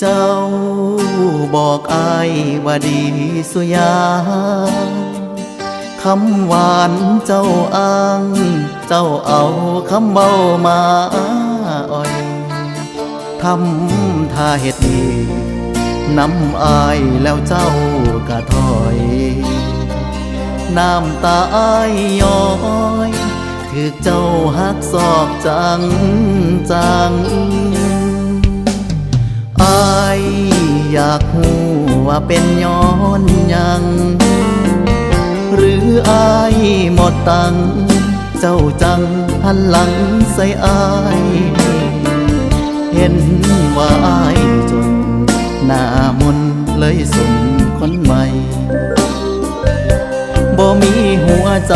เจ้าบอกอายว่าดีสุยางคำหวานเจ้าอ้าง เจ้าเอาคำเบามาอ่อยทำท่าเฮ็ดดีน้ำอายแล้วเจ้ากะถอย น้ำตาอายย้อยถือเจ้าหักศอกจังจังากหูว่าเป็นย้อนยัง หรืออายหมดตัง เจ้าจังหันหลังใส่อาย เห็นว่าอายจน หน้ามนเลยสนคนใหม่บ่มีหัวใจ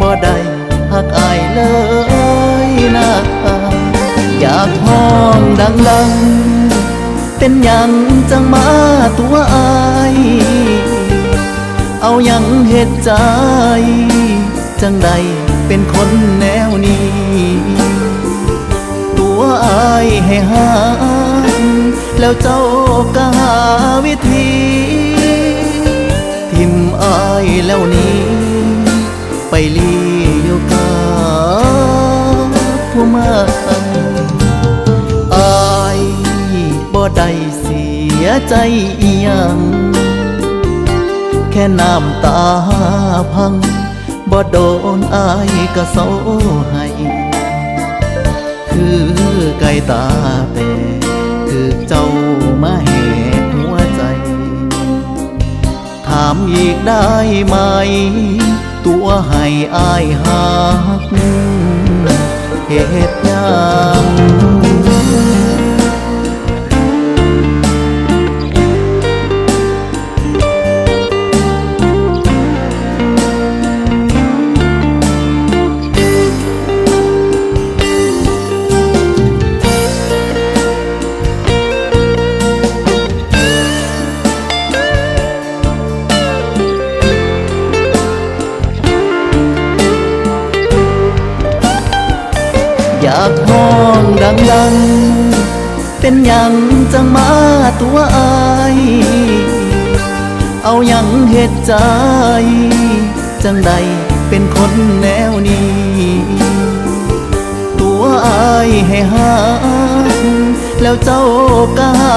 บ่ได้หักอายเลยนะอยากห้องดังๆ เป็นยังจังมาตัวอายเอายังเหตุใจ จังใดเป็นคนแนวนี้ ตัวอายให้หาแล้วเจ้าก็หาวิธี ทิมอายแล้วนี้ ไปลี ได้เสียใจอีหยัง แค่น้ำตาพังบ่โดนอายก็เศร้าให้คือไก่ตาแต่คือเจ้ามาแหกหัวใจ ถามอีกได้ไหม ตัวให้อายหักเหตุยังากห้องดังๆ เป็นยังจังมาตัวอาย เอายังเหตุใจ จังใดเป็นคนแนวนี้ ตัวอายให้หา แล้วเจ้าก็หา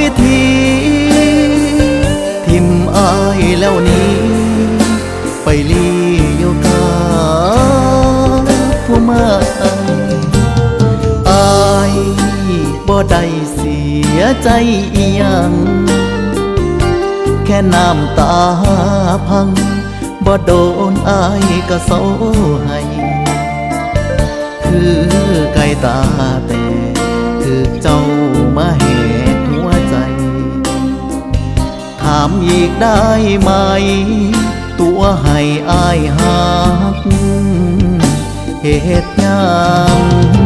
วิธี ทิมอายแล้วนี้ ไปลีอยู่กับผู้มาอ บ่ได้เสียใจอีหยัง แค่น้ำตาพังบ่โดนอายก็เศร้าให้คือไก่ตาแต่คือเจ้ามาแหกหัวใจ ถามอีกได้ไหม ตัวให้อายหักเหตุยัง